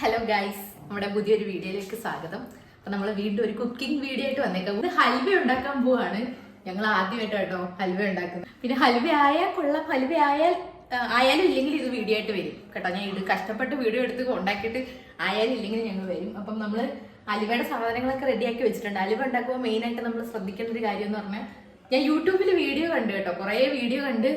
Hello guys നമ്മുടെ പുതിയൊരു വീഡിയോയിലേക്ക് സ്വാഗതം. അപ്പൊ നമ്മൾ വീണ്ടും ഒരു കുക്കിംഗ് വീഡിയോ ആയിട്ട് വന്നേക്കാം. ഇത് ഹൽവ ഉണ്ടാക്കാൻ പോവാണ്. ഞങ്ങൾ ആദ്യമായിട്ട് കേട്ടോ ഹൽവ ഉണ്ടാക്കുന്നത്. പിന്നെ ഹൽവ ആയാൽ കൊള്ളാം. ഹൽവ ആയാൽ ആയാലും ഇല്ലെങ്കിൽ ഇത് വീഡിയോ ആയിട്ട് വരും. കേട്ടോ ഞാൻ ഇത് കഷ്ടപ്പെട്ട് വീഡിയോ എടുത്ത് ഉണ്ടാക്കിയിട്ട് ആയാലും ഇല്ലെങ്കിൽ ഞങ്ങൾ വരും. അപ്പം നമ്മൾ അലുവയുടെ സാധനങ്ങളൊക്കെ റെഡിയാക്കി വെച്ചിട്ടുണ്ട്. അലുവ ഉണ്ടാക്കുമ്പോൾ മെയിൻ ആയിട്ട് നമ്മൾ ശ്രദ്ധിക്കേണ്ട ഒരു കാര്യം എന്ന് പറഞ്ഞാൽ ഞാൻ യൂട്യൂബിൽ വീഡിയോ കണ്ടു കേട്ടോ. കുറേ വീഡിയോ കണ്ട്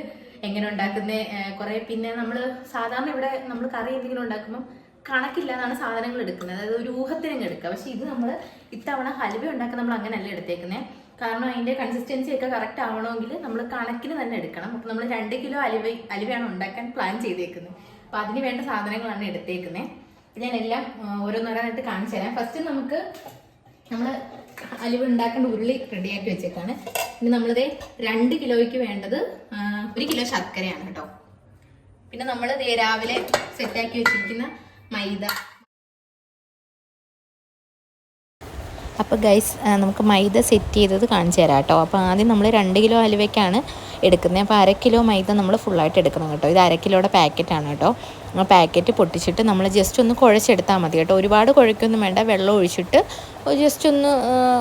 എങ്ങനെ ഉണ്ടാക്കുന്നേ കുറെ പിന്നെ നമ്മൾ സാധാരണ ഇവിടെ നമ്മൾ കറി എന്തെങ്കിലും ഉണ്ടാക്കുമ്പോൾ കണക്കില്ലാതാണ് സാധനങ്ങൾ എടുക്കുന്നത്. അതായത് ഒരു ഊഹത്തിനങ്ങ് എടുക്കുക. പക്ഷെ ഇത് നമ്മൾ ഇത്തവണ ഹലുവ ഉണ്ടാക്കാൻ നമ്മൾ അങ്ങനെയല്ല എടുത്തേക്കുന്നത് കാരണം അതിന്റെ കൺസിസ്റ്റൻസി ഒക്കെ കറക്റ്റ് ആവണമെങ്കിൽ നമ്മൾ കണക്കിന് തന്നെ എടുക്കണം. അപ്പൊ നമ്മൾ രണ്ട് കിലോ അലുവ അലുവയാണ് ഉണ്ടാക്കാൻ പ്ലാൻ ചെയ്തേക്കുന്നത്. അപ്പൊ അതിന് വേണ്ട സാധനങ്ങളാണ് എടുത്തേക്കുന്നത് ഞാൻ എല്ലാം ഓരോന്നോരോന്നായിട്ട് കാണിച്ചു തരാം. ഫസ്റ്റ് നമുക്ക് നമ്മൾ അലുവ ഉണ്ടാക്കേണ്ട ഉരുളി റെഡി റെഡിയാക്കി വെച്ചേക്കാണ്. പിന്നെ നമ്മളിത് രണ്ട് കിലോയ്ക്ക് വേണ്ടത് ഒരു കിലോ ശർക്കരയാണ് കേട്ടോ. പിന്നെ നമ്മൾ രാവിലെ സെറ്റാക്കി വെച്ചിരിക്കുന്ന മൈദ. അപ്പോൾ ഗൈസ് നമുക്ക് മൈദ സെറ്റ് ചെയ്തത് കാണിച്ചു തരാം കേട്ടോ. അപ്പോൾ ആദ്യം നമ്മൾ രണ്ട് കിലോ അലുവയ്ക്കാണ് എടുക്കുന്നത്. അപ്പോൾ അര കിലോ മൈദ നമ്മൾ ഫുള്ളായിട്ട് എടുക്കണം കേട്ടോ. ഇത് അര കിലോയുടെ പാക്കറ്റാണ് കേട്ടോ. ആ പാക്കറ്റ് പൊട്ടിച്ചിട്ട് നമ്മൾ ജസ്റ്റ് ഒന്ന് കുഴച്ചെടുത്താൽ മതി കേട്ടോ. ഒരുപാട് കുഴക്കൊന്നും വേണ്ട. വെള്ളം ഒഴിച്ചിട്ട് ജസ്റ്റ് ഒന്ന്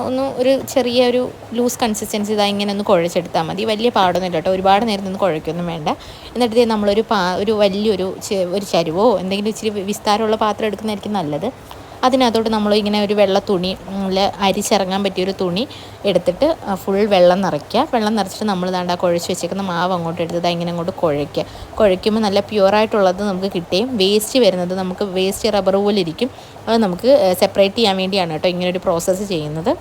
ഒന്ന് ഒരു ചെറിയ ഒരു ലൂസ് കൺസിസ്റ്റൻസി ഇതാ ഇങ്ങനെ ഒന്ന് കുഴച്ചെടുത്താൽ മതി. വലിയ പാടൊന്നും ഇല്ല കേട്ടോ. ഒരുപാട് നേരം നിന്ന് കുഴക്കൊന്നും വേണ്ട. എന്നിട്ട് നമ്മളൊരു പാ ഒരു വലിയൊരു ഒരു ചരുവോ എന്തെങ്കിലും ഇച്ചിരി വിസ്താരമുള്ള പാത്രം എടുക്കുന്നതായിരിക്കും നല്ലത്. അതിനകത്തോട്ട് നമ്മൾ ഇങ്ങനെ ഒരു വെള്ള തുണി അരിച്ചിറങ്ങാൻ പറ്റിയൊരു തുണി എടുത്തിട്ട് ഫുൾ വെള്ളം നിറയ്ക്കുക. വെള്ളം നിറച്ചിട്ട് നമ്മൾ ദാണ്ട കുഴച്ച് വെച്ചേക്കുന്ന മാവ് അങ്ങോട്ട് എടുത്ത് ഇങ്ങനെ അങ്ങോട്ട് കുഴയ്ക്കുക. കുഴയ്ക്കുമ്പോൾ നല്ല പ്യുവറായിട്ടുള്ളത് നമുക്ക് കിട്ടുകയും വേസ്റ്റ് വരുന്നത് നമുക്ക് വേസ്റ്റ് റബ്ബർ പോലെ ഇരിക്കും. അത് നമുക്ക് സെപ്പറേറ്റ് ചെയ്യാൻ വേണ്ടിയാണ് കേട്ടോ ഇങ്ങനെ ഒരു പ്രോസസ്സ് ചെയ്യുന്നത്.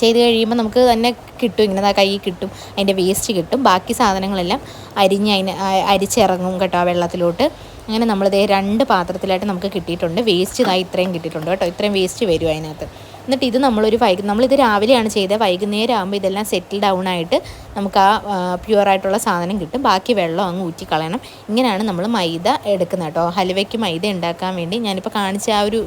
ചെയ്ത് കഴിയുമ്പോൾ നമുക്ക് തന്നെ കിട്ടും ഇങ്ങനെ ആ കൈ കിട്ടും അതിന്റെ വേസ്റ്റ് കിട്ടും. ബാക്കി സാധനങ്ങളെല്ലാം അരിഞ്ഞ് അതിന് അരിച്ചിറങ്ങും കേട്ടോ ആ വെള്ളത്തിലോട്ട്. അങ്ങനെ നമ്മളിതേ രണ്ട് പാത്രത്തിലായിട്ട് നമുക്ക് കിട്ടിയിട്ടുണ്ട്. വേസ്റ്റ് ഇതായി ഇത്രയും കിട്ടിയിട്ടുണ്ട് കേട്ടോ. ഇത്രയും വേസ്റ്റ് വരും അതിനകത്ത്. എന്നിട്ട് ഇത് നമ്മളൊരു വൈകു നമ്മളിത് രാവിലെയാണ് ചെയ്തത്. വൈകുന്നേരം ആകുമ്പോൾ ഇതെല്ലാം സെറ്റിൽ ഡൗൺ ആയിട്ട് നമുക്ക് ആ പ്യുവറായിട്ടുള്ള സാധനം കിട്ടും. ബാക്കി വെള്ളം അങ്ങ് ഊറ്റി കളയണം. ഇങ്ങനെയാണ് നമ്മൾ മൈദ എടുക്കുന്നത് കേട്ടോ. ഹലുവയ്ക്ക് മൈദ ഉണ്ടാക്കാൻ വേണ്ടി ഞാനിപ്പോൾ കാണിച്ച ആ ഒരു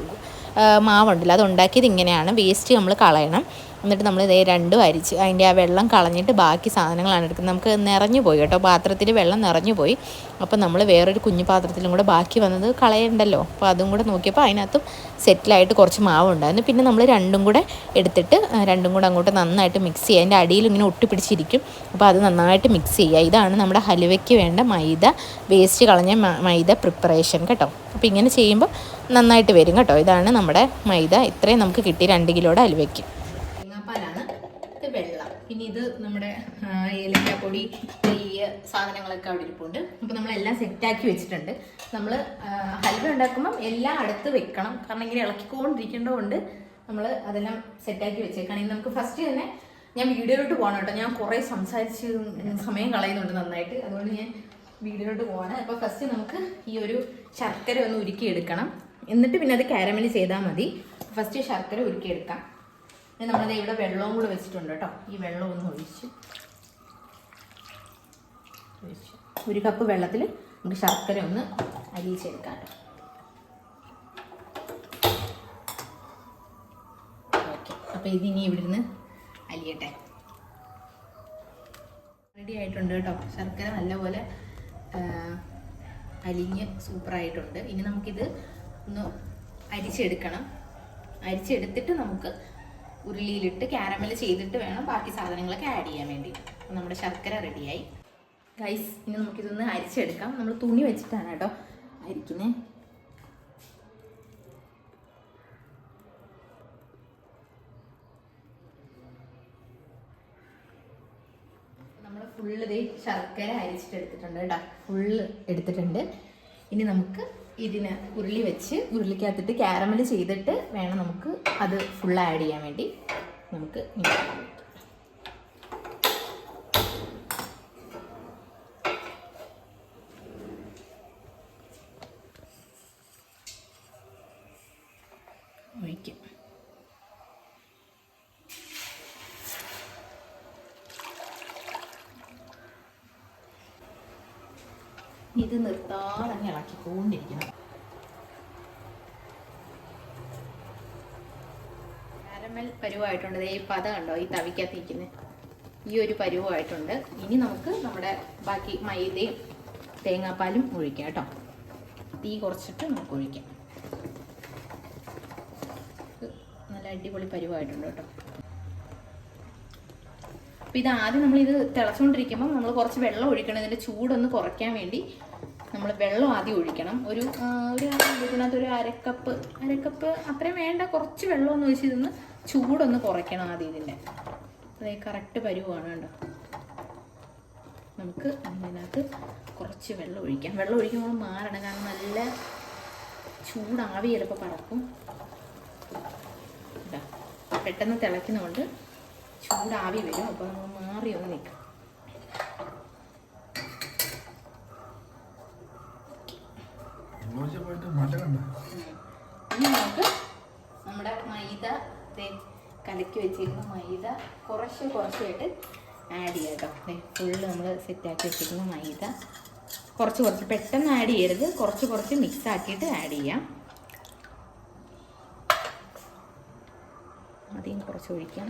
മാവുണ്ടല്ലോ. അത് ഉണ്ടാക്കിയത് ഇങ്ങനെയാണ്. വേസ്റ്റ് നമ്മൾ കളയണം. എന്നിട്ട് നമ്മൾ ഇതേ രണ്ടും അരിച്ച് അതിന്റെ ആ വെള്ളം കളഞ്ഞിട്ട് ബാക്കി സാധനങ്ങളാണ് എടുക്കുന്നത്. നമുക്ക് നിറഞ്ഞു പോയി കേട്ടോ. പാത്രത്തിൽ വെള്ളം നിറഞ്ഞു പോയി. അപ്പോൾ നമ്മൾ വേറൊരു കുഞ്ഞു പാത്രത്തിലും കൂടെ ബാക്കി വന്നത് കളയണ്ടല്ലോ. അപ്പോൾ അതും കൂടെ നോക്കിയപ്പോൾ അതിനകത്തും സെറ്റിലായിട്ട് കുറച്ച് മാവ് ഉണ്ടായിരുന്നു. പിന്നെ നമ്മൾ രണ്ടും കൂടെ എടുത്തിട്ട് രണ്ടും കൂടെ അങ്ങോട്ട് നന്നായിട്ട് മിക്സ് ചെയ്യുക. അതിന്റെ അടിയിൽ ഇങ്ങനെ ഒട്ടിപ്പിടിച്ചിരിക്കും. അപ്പോൾ അത് നന്നായിട്ട് മിക്സ് ചെയ്യുക. ഇതാണ് നമ്മുടെ ഹലുവയ്ക്ക് വേണ്ട മൈദ വേസ്റ്റ് കളഞ്ഞ മൈദ പ്രിപ്പറേഷൻ കേട്ടോ. അപ്പോൾ ഇങ്ങനെ ചെയ്യുമ്പോൾ നന്നായിട്ട് വരും കേട്ടോ. ഇതാണ് നമ്മുടെ മൈദ. ഇത്രയും നമുക്ക് കിട്ടി രണ്ട് കിലോയുടെ ഹലുവയ്ക്ക് തേങ്ങാപ്പാലാണ് ഇത് വെള്ളം പിന്നെ ഇത് നമ്മുടെ ആ, ഏലക്കാപ്പൊടി നെയ്യ് സാധനങ്ങളൊക്കെ അവിടെ ഇരിപ്പുണ്ട്. അപ്പോൾ നമ്മളെല്ലാം സെറ്റാക്കി വെച്ചിട്ടുണ്ട്. നമ്മൾ ഹൽവ ഉണ്ടാക്കുമ്പം എല്ലാം അടുത്ത് വെക്കണം. കാരണം ഇങ്ങനെ ഇളക്കിക്കൊണ്ടിരിക്കേണ്ടതുകൊണ്ട് നമ്മൾ അതെല്ലാം സെറ്റാക്കി വെച്ചേക്കാണ്. ഇനി നമുക്ക് ഫസ്റ്റ് തന്നെ ഞാൻ വീഡിയോയിലോട്ട് പോകണം കേട്ടോ. ഞാൻ കുറേ സംസാരിച്ച് സമയം കളയുന്നുണ്ട് നന്നായിട്ട്. അതുകൊണ്ട് ഞാൻ വീഡിയോയിലോട്ട് പോകണം അപ്പോൾ ഫസ്റ്റ് നമുക്ക് ഈ ഒരു ശർക്കര ഒന്ന് ഉരുക്കിയെടുക്കണം. എന്നിട്ട് പിന്നെ അത് കാരമലി ചെയ്താൽ മതി. ഫസ്റ്റ് ശർക്കര ഉരുക്കിയെടുക്കാം. നമ്മളത് ഇവിടെ വെള്ളവും കൂടെ വെച്ചിട്ടുണ്ട് കേട്ടോ. ഈ വെള്ളം ഒന്ന് ഒഴിച്ച്. ഒരു കപ്പ് വെള്ളത്തിൽ നമുക്ക് ശർക്കര ഒന്ന് അരിയിച്ചെടുക്കാം ഓക്കെ അപ്പോൾ ഇതിനി ഇവിടെ നിന്ന് അലിയട്ടെ. റെഡി ആയിട്ടുണ്ട് കേട്ടോ. ശർക്കര നല്ലപോലെ അലിഞ്ഞ് സൂപ്പറായിട്ടുണ്ട് ഇനി നമുക്കിത് ഒന്ന് അരിച്ചെടുക്കണം. അരിച്ചെടുത്തിട്ട് നമുക്ക് ഉരുളിയിലിട്ട് ക്യാരമൽ ചെയ്തിട്ട് വേണം ബാക്കി സാധനങ്ങളൊക്കെ ആഡ് ചെയ്യാൻ വേണ്ടി. നമ്മുടെ ശർക്കര റെഡിയായി ഗൈസ് ഇനി നമുക്കിതൊന്ന് അരിച്ചെടുക്കാം. നമ്മൾ തുണി വെച്ചിട്ടാണ് കേട്ടോ അരിക്കുന്നത് നമ്മൾ ഫുള്ള് ഇതേ ശർക്കര അരിച്ചിട്ടെടുത്തിട്ടുണ്ട് കേട്ടോ. ഫുള്ള് എടുത്തിട്ടുണ്ട്. ഇനി നമുക്ക് ഇതിന് ഉരുളി വെച്ച് ഉരുളിക്കകത്തിട്ട് ക്യാരമൽ ചെയ്തിട്ട് വേണം നമുക്ക് അത് ഫുൾ ആഡ് ചെയ്യാൻ വേണ്ടി നമുക്ക് ഇത് നിർത്താതെ അങ്ങ് ഇളക്കിക്കൊണ്ടിരിക്കണം. കാരമൽ പരുവായിട്ടുണ്ട്. ഈ പത കണ്ടോ? ഈ തവിക്കകത്ത് ഈ ഒരു പരുവായിട്ടുണ്ട്. ഇനി നമുക്ക് നമ്മുടെ ബാക്കി മൈദയും തേങ്ങാപ്പാലും ഒഴിക്കാം കേട്ടോ. തീ കുറച്ചിട്ട് നമുക്ക് ഒഴിക്കാം. നല്ല അടിപൊളി പരുവായിട്ടുണ്ട് കേട്ടോ. അപ്പോൾ ഇത് ആദ്യം നമ്മൾ ഇത് തിളച്ചുകൊണ്ടിരിക്കുമ്പോൾ നമ്മൾ കുറച്ച് വെള്ളം ഒഴിക്കണം. ഇതിന്റെ ചൂടൊന്ന് കുറയ്ക്കാൻ വേണ്ടി നമ്മൾ വെള്ളം ആദ്യം ഒഴിക്കണം. ഒരു ഒരു ഇതിനകത്ത് ഒരു അരക്കപ്പ് അരക്കപ്പ് അത്രയും വേണ്ട. കുറച്ച് വെള്ളം ഒന്ന് ഒഴിച്ച് ഇതൊന്ന് ചൂടൊന്ന് കുറയ്ക്കണം ആദ്യം ഇതിന്റെ അതേ കറക്റ്റ് പരുവാണ് കേട്ടോ നമുക്ക് ഇതിനകത്ത് കുറച്ച് വെള്ളം ഒഴിക്കാം. വെള്ളം ഒഴിക്കുമ്പോൾ മാറണം. കാരണം നല്ല ചൂടാവി ചിലപ്പോൾ പറക്കും. പെട്ടെന്ന് തിളയ്ക്കുന്നതുകൊണ്ട് ചൂടാവി വരും. അപ്പോൾ നമ്മൾ മാറി ഒന്ന് നിൽക്കാം. ഇനി നമുക്ക് നമ്മുടെ മൈദ കലക്കി വെച്ചിരിക്കുന്ന മൈദ കുറച്ച് കുറച്ചായിട്ട് ആഡ് ചെയ്യാം കേട്ടോ. ഫുള്ള് നമ്മൾ സെറ്റാക്കി വെച്ചിരിക്കുന്ന മൈദ. കുറച്ച് കുറച്ച് പെട്ടെന്ന് ആഡ് ചെയ്യരുത്. കുറച്ച് കുറച്ച് മിക്സ് ആക്കിയിട്ട് ആഡ് ചെയ്യാം. അധികം കുറച്ച് ഒഴിക്കാം.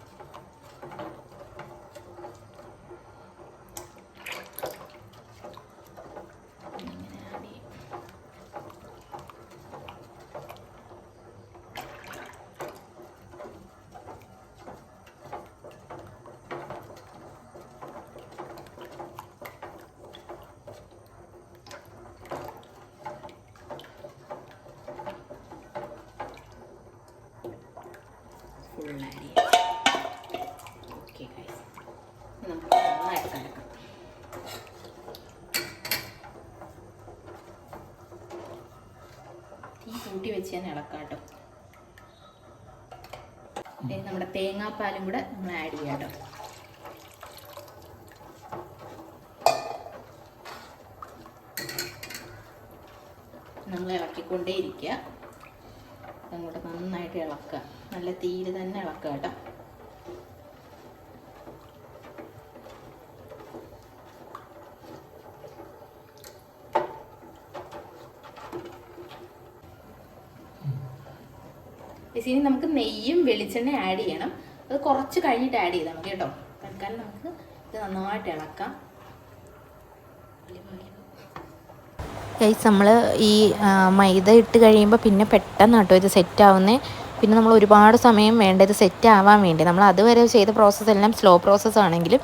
വെച്ച് തന്നെ ഇളക്കാം കേട്ടോ ദേ നമ്മുടെ തേങ്ങാപ്പാലും കൂടെ നമ്മൾ ആഡ് ചെയ്യാം കേട്ടോ നമ്മൾ ഇളക്കിക്കൊണ്ടേയിരിക്കുക അങ്ങോട്ട് നന്നായിട്ട് ഇളക്കുക നല്ല തീയിൽ തന്നെ ഇളക്കുക കേട്ടോ. Guys, ഇനി നമുക്ക് നെയ്യും വെളിച്ചെണ്ണ ആഡ് ചെയ്യണം. അത് കുറച്ച് കഴിഞ്ഞിട്ട് ആഡ് ചെയ്താൽ മതി കേട്ടോ. തൽക്കാലം നമുക്ക് ഇത് നന്നായിട്ട് ഇളക്കാം. ഗൈസ് നമ്മൾ ഈ മൈദ ഇട്ട് കഴിയുമ്പോൾ പിന്നെ പെട്ടെന്ന് കേട്ടോ ഇത് സെറ്റ് ആവുന്നേ. പിന്നെ നമ്മൾ ഒരുപാട് സമയം വേണ്ട ഇത് സെറ്റ് ആവാൻ വേണ്ടി. നമ്മൾ അതുവരെ ചെയ്ത പ്രോസസ്സ് എല്ലാം സ്ലോ പ്രോസസ്സ് ആണെങ്കിലും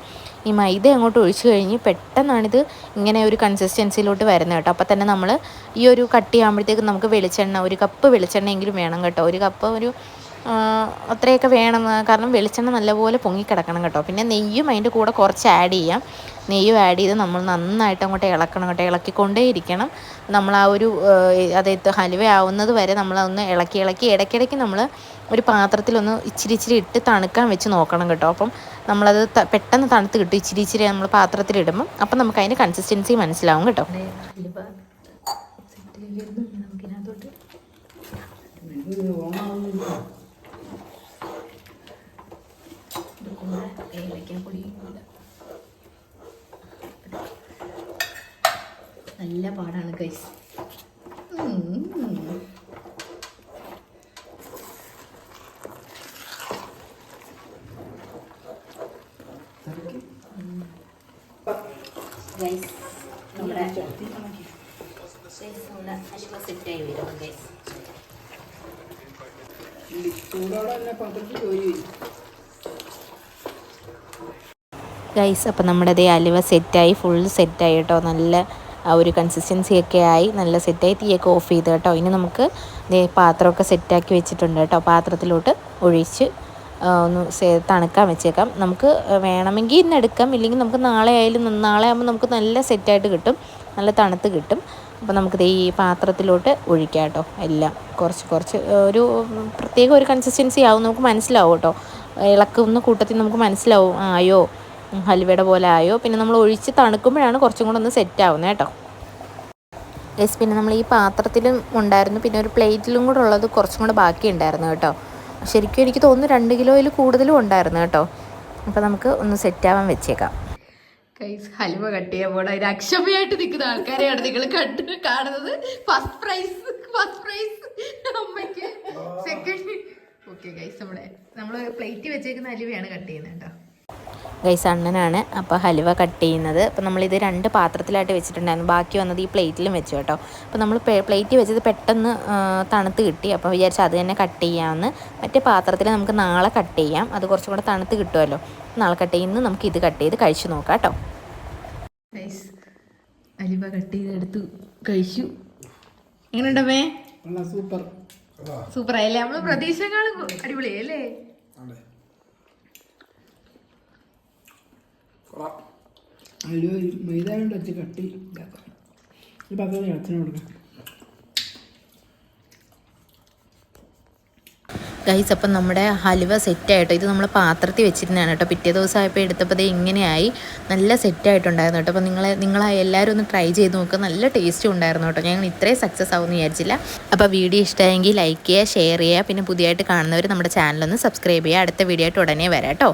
ഈ മൈദ അങ്ങോട്ട് ഒഴിച്ചു കഴിഞ്ഞ് പെട്ടെന്നാണിത് ഇങ്ങനെ ഒരു കൺസിസ്റ്റൻസിയിലോട്ട് വരുന്നത് കേട്ടോ. അപ്പോൾ തന്നെ നമ്മൾ ഈ ഒരു കട്ട് ചെയ്യുമ്പോഴത്തേക്ക് നമുക്ക് വെളിച്ചെണ്ണ ഒരു കപ്പ് വെളിച്ചെണ്ണയെങ്കിലും വേണം കേട്ടോ. ഒരു കപ്പ് ഒരു അത്രയൊക്കെ വേണം. കാരണം വെളിച്ചെണ്ണ നല്ലപോലെ പൊങ്ങിക്കിടക്കണം കേട്ടോ. പിന്നെ നെയ്യും അതിന്റെ കൂടെ കുറച്ച് ആഡ് ചെയ്യാം. നെയ്യും ആഡ് ചെയ്ത് നമ്മൾ നന്നായിട്ട് അങ്ങോട്ട് ഇളക്കണം കേട്ടോ. ഇളക്കിക്കൊണ്ടേ ഇരിക്കണം. നമ്മൾ ആ ഒരു അതായത് ഹലുവ ആവുന്നത് വരെ നമ്മളതൊന്ന് ഇളക്കി ഇളക്കി. ഇടയ്ക്കിടയ്ക്ക് നമ്മൾ ഒരു പാത്രത്തിലൊന്ന് ഇച്ചിരി ഇച്ചിരി ഇട്ട് തണുക്കാൻ വെച്ച് നോക്കണം കേട്ടോ. അപ്പം നമ്മളത് പെട്ടെന്ന് തണുത്ത് കിട്ടും. ഇച്ചിരി ഇച്ചിരി നമ്മൾ പാത്രത്തിലിടുമ്പം. അപ്പം നമുക്ക് അതിന്റെ കൺസിസ്റ്റൻസി മനസ്സിലാവും കേട്ടോ. നല്ല പാടാണ് കൈസ് ഗൈസ് നമ്മുടെ ഗൈസ് നമ്മുടെ അശ്വ സെറ്റായി വരും ഗൈസ് ഗൈസ് അപ്പം നമ്മുടെ അതേ അലുവ സെറ്റായി ഫുൾ സെറ്റായി കേട്ടോ. നല്ല ആ ഒരു കൺസിസ്റ്റൻസി ഒക്കെ ആയി നല്ല സെറ്റായി തീയൊക്കെ ഓഫ് ചെയ്ത് കേട്ടോ. ഇനി നമുക്ക് ദേ പാത്രമൊക്കെ സെറ്റാക്കി വെച്ചിട്ടുണ്ട് കേട്ടോ. പാത്രത്തിലോട്ട് ഒഴിച്ച് ഒന്ന് തണുക്കാൻ വെച്ചേക്കാം. നമുക്ക് വേണമെങ്കിൽ ഇന്ന് എടുക്കാം. ഇല്ലെങ്കിൽ നമുക്ക് നാളെ ആയാലും നാളെ ആകുമ്പോൾ നമുക്ക് നല്ല സെറ്റായിട്ട് കിട്ടും. നല്ല തണുത്ത് കിട്ടും. അപ്പോൾ നമുക്ക് ദേ ഈ പാത്രത്തിലോട്ട് ഒഴിക്കാം കേട്ടോ. എല്ലാം കുറച്ച് കുറച്ച് ഒരു പ്രത്യേക ഒരു കൺസിസ്റ്റൻസി ആവും നമുക്ക് മനസ്സിലാവും കേട്ടോ. ഇളക്കുന്ന കൂട്ടത്തിൽ നമുക്ക് മനസ്സിലാവും ആയോ ഹൽവയുടെ പോലെ ആയോ. പിന്നെ നമ്മൾ ഒഴിച്ച് തണുക്കുമ്പോഴാണ് കുറച്ചും കൂടെ ഒന്ന് സെറ്റ് ആവുന്നത് കേട്ടോ. യെസ് പിന്നെ നമ്മൾ ഈ പാത്രത്തിലും ഉണ്ടായിരുന്നു. പിന്നെ ഒരു പ്ലേറ്റിലും കൂടെ ഉള്ളത് കുറച്ചും കൂടെ ബാക്കി ഉണ്ടായിരുന്നു കേട്ടോ. ശരിക്കും എനിക്ക് തോന്നുന്നു രണ്ട് കിലോയിൽ കൂടുതലും ഉണ്ടായിരുന്നു കേട്ടോ. അപ്പോൾ നമുക്ക് ഒന്ന് സെറ്റ് ആവാൻ വെച്ചേക്കാം. കൈസ് ഹലുവ കട്ട് ചെയ്യാൻ പോണ. ഒരു അക്ഷമയായിട്ട് നിൽക്കുന്ന ആൾക്കാരെയാണ് നിങ്ങൾ കണ്ട് കാണുന്നത്. ഫസ്റ്റ് പ്രൈസ് ഫസ്റ്റ് പ്രൈസ് അമ്മയ്ക്ക്. സെക്കൻഡ് ഓക്കെ കൈസ് നമ്മുടെ നമ്മൾ പ്ലേറ്റ് വെച്ചേക്കുന്ന ഹലുവയാണ് കട്ട് ചെയ്യുന്നത് കേട്ടോ. ഗൈസ് അണ്ണനാണ്. അപ്പോൾ ഹലുവ കട്ട് ചെയ്യുന്നത്. അപ്പോൾ നമ്മളിത് രണ്ട് പാത്രത്തിലായിട്ട് വെച്ചിട്ടുണ്ടായിരുന്നു. ബാക്കി വന്നത് ഈ പ്ലേറ്റിലും വെച്ചു കേട്ടോ. അപ്പോൾ നമ്മൾ പ്ലേറ്റിൽ വെച്ചത് പെട്ടെന്ന് തണുത്ത് കിട്ടി. അപ്പോൾ വിചാരിച്ചു അത് തന്നെ കട്ട് ചെയ്യാമെന്ന്. മറ്റേ പാത്രത്തിൽ നമുക്ക് നാളെ കട്ട് ചെയ്യാം. അത് കുറച്ചും കൂടെ തണുത്ത് കിട്ടുമല്ലോ. നാളെ കട്ട് ചെയ്യുന്ന നമുക്ക് ഇത് കട്ട് ചെയ്ത് കഴിച്ചു നോക്കാം കേട്ടോ. ഗൈസ് അലിവ കട്ട് ചെയ്തെടുത്ത്. കഴിച്ചു. എങ്ങനെയുണ്ടോ സൂപ്പർ. സൂപ്പർ ആയല്ലേ നമ്മൾ പ്രതീക്ഷകളും അടിപൊളിയല്ലേ അതിൽ മൈദ വെച്ച് കട്ടി ഇതാക്കാം. ഒരു പദ്ധതി അച്ഛന് കൊടുക്കാം. ഗൈസ് അപ്പം നമ്മുടെ ഹലുവ സെറ്റായിട്ടോ ഇത് നമ്മൾ പാത്രത്തിൽ വെച്ചിരുന്നതാണ് കേട്ടോ. പിറ്റേ ദിവസം ആയപ്പോൾ എടുത്തപ്പോൾ ഇങ്ങനെയായി. നല്ല സെറ്റായിട്ടുണ്ടായിരുന്നു കേട്ടോ. അപ്പോൾ നിങ്ങൾ നിങ്ങൾ എല്ലാവരും ഒന്ന് ട്രൈ ചെയ്ത് നോക്കുക നല്ല ടേസ്റ്റും ഉണ്ടായിരുന്നു കേട്ടോ. ഞങ്ങൾ ഇത്രയും സക്സസ് ആവുമെന്ന് വിചാരിച്ചില്ല. അപ്പോൾ വീഡിയോ ഇഷ്ടമായെങ്കിൽ ലൈക്ക് ചെയ്യുക ഷെയർ ചെയ്യുക. പിന്നെ പുതിയതായിട്ട് കാണുന്നവർ നമ്മുടെ ചാനലൊന്ന് സബ്സ്ക്രൈബ് ചെയ്യുക. അടുത്ത വീഡിയോ ആയിട്ട് ഉടനെ വരാം കേട്ടോ.